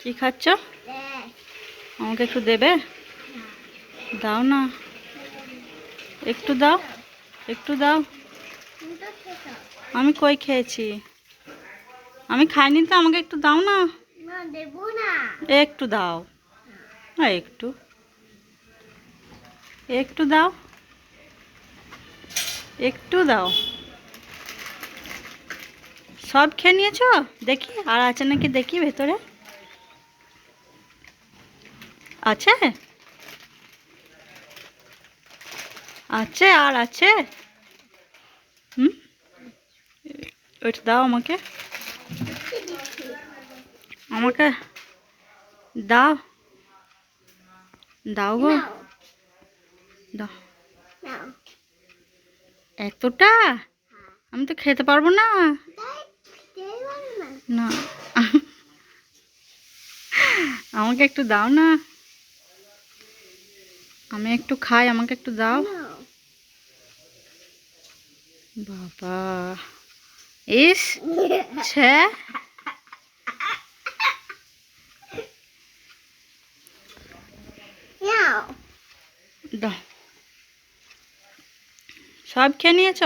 কি খাচ্ছ? আমাকে একটু দেবে? দাও না। একটু দাও একটু দাও। আমি কই খেয়েছি? আমি খাইনি তো আমাকে একটু দাও না। একটু দাও। না একটু। একটু দাও। একটু দাও। সব খেয়ে নিয়েছ? দেখি আর আছে নাকি দেখি ভেতরে? আছে? আছে আর আছে? হুম? ওইটা দাও আমাকে। আমাকে দাও। দাও গো। দাও। এতটা? আমি তো খেতে পারব না। না। আমাকে একটু দাও না। আমি একটু খাই আমাকে একটু দাও। বাবা। ইস ছে। সব খেয়ে নিয়েছ?